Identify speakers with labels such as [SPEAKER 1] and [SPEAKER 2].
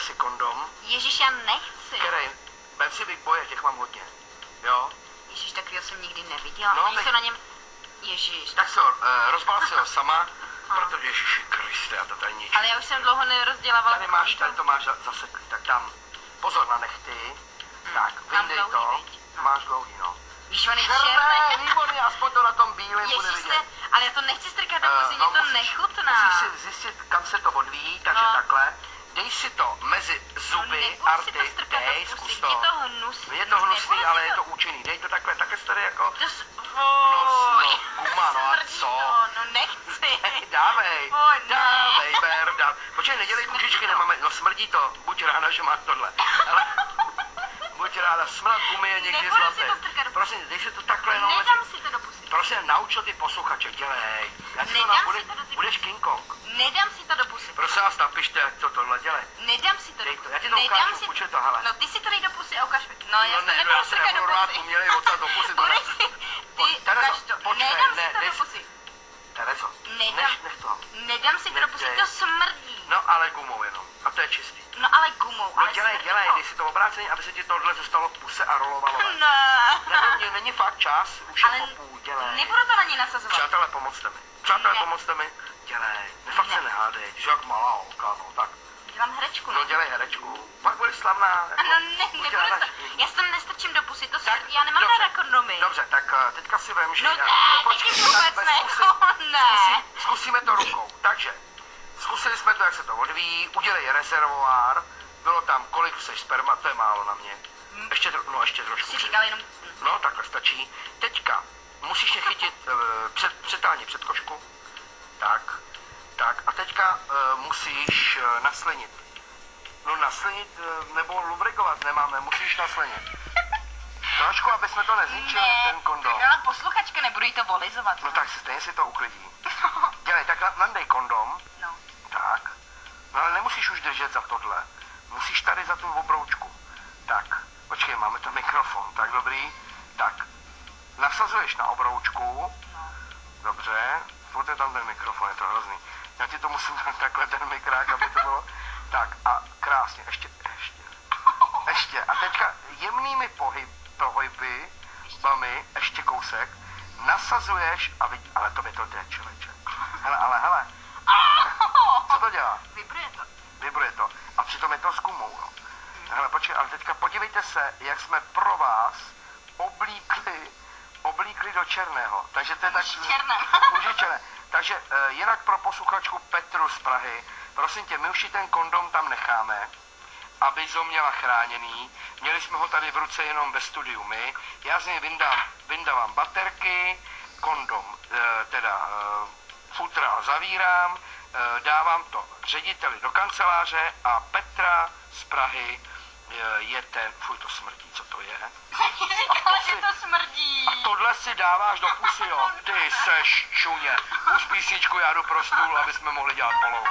[SPEAKER 1] si kondom,
[SPEAKER 2] Ježíš, já nechci.
[SPEAKER 1] který, vem si Big Boye, těch mám hodně. Jo?
[SPEAKER 2] Ježíš, takového jsem nikdy neviděla.
[SPEAKER 1] No,
[SPEAKER 2] Oni
[SPEAKER 1] tak-
[SPEAKER 2] jsou na něm... Ježíš.
[SPEAKER 1] Tak se uh, rozbal si ho sama,
[SPEAKER 2] No.
[SPEAKER 1] protože Ježiši Kriste, já to tady ničím.
[SPEAKER 2] Ale já už jsem dlouho nerozdělávala.
[SPEAKER 1] Tady máš, tady to máš za- zaseklý, tak tam pozor na nechty. Tak,
[SPEAKER 2] Hmm. Mám
[SPEAKER 1] vyndej to.
[SPEAKER 2] No.
[SPEAKER 1] Máš dlouhý, no.
[SPEAKER 2] Víš, on je
[SPEAKER 1] černé. výborně, aspoň to na tom bílém bude
[SPEAKER 2] Ježíš,
[SPEAKER 1] vidět.
[SPEAKER 2] se, ale já to nechci strkat do
[SPEAKER 1] Eh,
[SPEAKER 2] pusy,
[SPEAKER 1] no,
[SPEAKER 2] mě to
[SPEAKER 1] musíš-
[SPEAKER 2] nechutná.
[SPEAKER 1] Musíš si zjistit, kam se to odvíjí, takže
[SPEAKER 2] No.
[SPEAKER 1] takhle. Dej si to mezi zuby,
[SPEAKER 2] no, si to
[SPEAKER 1] arty,
[SPEAKER 2] strkat
[SPEAKER 1] dej, zkus
[SPEAKER 2] je
[SPEAKER 1] to.
[SPEAKER 2] to hnusný.
[SPEAKER 1] Je to hnusný, ale
[SPEAKER 2] si
[SPEAKER 1] je to účinný. Dej to takhle, takhle se tady jako...
[SPEAKER 2] To.
[SPEAKER 1] No, no, guma, no a co?
[SPEAKER 2] To, no nechci.
[SPEAKER 1] Dávej,
[SPEAKER 2] Fuj, ne.
[SPEAKER 1] dávej, ber, dávej. Počkej, nedělej kužičky,
[SPEAKER 2] to.
[SPEAKER 1] nemáme, no smrdí to, buď ráda, že máš tohle. Ale, buď ráda, smrad gumy je někdy
[SPEAKER 2] Nebudu si
[SPEAKER 1] zlatý.
[SPEAKER 2] to strkat do
[SPEAKER 1] Prosím, dej si to takhle jenom mezi...
[SPEAKER 2] Nedám si to do pusy.
[SPEAKER 1] Prosím, nauč to ty posluchače, dělej. Já si to
[SPEAKER 2] Nedám
[SPEAKER 1] na,
[SPEAKER 2] si
[SPEAKER 1] bude,
[SPEAKER 2] to do ty
[SPEAKER 1] budeš. King Kong.
[SPEAKER 2] Nedám si to
[SPEAKER 1] Prosím vás, napište, jak to tohle dělej.
[SPEAKER 2] Nedám si to
[SPEAKER 1] Dej to, já ti to
[SPEAKER 2] Nedám
[SPEAKER 1] ukážu,
[SPEAKER 2] si...
[SPEAKER 1] půjče to, hele.
[SPEAKER 2] No ty si to dej do pusy a ukáž mi. No já
[SPEAKER 1] no
[SPEAKER 2] si
[SPEAKER 1] ne,
[SPEAKER 2] to
[SPEAKER 1] no já
[SPEAKER 2] strkat
[SPEAKER 1] nebudu rád umělej odsad do pusy.
[SPEAKER 2] Budeš
[SPEAKER 1] ne.
[SPEAKER 2] si... Ty,
[SPEAKER 1] Terezo,
[SPEAKER 2] ukaž to.
[SPEAKER 1] počkej,
[SPEAKER 2] Nedám
[SPEAKER 1] ne,
[SPEAKER 2] si to do
[SPEAKER 1] si-
[SPEAKER 2] pusy.
[SPEAKER 1] Terezo,
[SPEAKER 2] Nedám.
[SPEAKER 1] nech, nech to.
[SPEAKER 2] Nedám si to do pusy, to smrdí.
[SPEAKER 1] No ale gumou jenom. A to je čistý.
[SPEAKER 2] No ale gumou,
[SPEAKER 1] No dělej, dělej, dej si to obráceně, aby se ti tohle zůstalo v puse a rolovalo.
[SPEAKER 2] Ne.
[SPEAKER 1] Není fakt čas, už je
[SPEAKER 2] Ale
[SPEAKER 1] po půl, dělej.
[SPEAKER 2] Nebudu to na ní nasazovat.
[SPEAKER 1] Přátelé, pomozte mi. Přátelé,
[SPEAKER 2] Ne.
[SPEAKER 1] pomozte mi. Dělej. Ne, fakt se
[SPEAKER 2] Ne.
[SPEAKER 1] nehádej, ty jsi jak malá holka, no tak.
[SPEAKER 2] Dělám herečku,
[SPEAKER 1] No dělej herečku. Pak budeš slavná. Jako,
[SPEAKER 2] No ne, nebudu to.
[SPEAKER 1] že-
[SPEAKER 2] Já se tam nestrčím do pusy, to
[SPEAKER 1] Tak,
[SPEAKER 2] já nemám
[SPEAKER 1] dobře.
[SPEAKER 2] ráda kondomy.
[SPEAKER 1] Dobře, tak eh, teďka si vem, že
[SPEAKER 2] No
[SPEAKER 1] já...
[SPEAKER 2] ne,
[SPEAKER 1] počkej,
[SPEAKER 2] vůbec ne,
[SPEAKER 1] zkusí-
[SPEAKER 2] ne.
[SPEAKER 1] zkusí- Zkusíme to rukou. Takže, zkusili jsme to, jak se to odvíjí, udělej rezervoár, bylo tam, kolik chceš sperma, to je málo na mě.
[SPEAKER 2] Hm.
[SPEAKER 1] Ještě, tro, no, ještě trošku.
[SPEAKER 2] Si
[SPEAKER 1] před-
[SPEAKER 2] říkal jenom...
[SPEAKER 1] No, takhle stačí. Teďka musíš mě chytit uh, před, přetáhni před košku. Tak, tak. A teďka uh, musíš uh, naslenit. No naslenit uh, nebo lubrikovat nemáme, musíš naslenit. Trošku, aby jsme to nezničili, ten kondom.
[SPEAKER 2] byla posluchačka, nebudu jí to volizovat.
[SPEAKER 1] No tak si stejně si to uklidí. Dělej, tak na- nandej kondom.
[SPEAKER 2] No.
[SPEAKER 1] Tak. No ale nemusíš už držet za tohle. Musíš tady za tu obroučku. Tak. Počkej, máme tam mikrofon. Tak dobrý. Tak. Nasazuješ na obroučku. Dobře. Furt je tam ten mikrofon, je to hrozný. Já ti to musím dát takhle ten mikrák, aby to bylo. Tak a krásně. Ještě, ještě. Ještě. A teďka jemnými pohyb, pohyby, bami, ještě kousek, nasazuješ a vidí, ale to by to jde, člověče. Hele, ale hele, co to dělá?
[SPEAKER 2] Vibruje to.
[SPEAKER 1] Vibruje to. A přitom je to s gumou, no. Hele, počkej, ale teďka podívejte se, jak jsme pro vás oblíkli, oblíkli do černého. Takže to je tak...
[SPEAKER 2] Muži
[SPEAKER 1] černé. Takže uh, jinak pro posluchačku Petru z Prahy, prosím tě, my už si ten kondom tam necháme, aby ho měla chráněný. Měli jsme ho tady v ruce jenom ve studiu my. Já z něj vyndám, vyndávám baterky, kondom, eh, teda eh, futra zavírám, dávám to řediteli do kanceláře a Petra z Prahy je ten, fuj to smrdí, co to je?
[SPEAKER 2] Říkala,
[SPEAKER 1] to si-
[SPEAKER 2] to smrdí.
[SPEAKER 1] A tohle si dáváš do pusy, jo? Ty seš čuně. Pust písničku, já jdu pro stůl, aby jsme mohli dělat polou.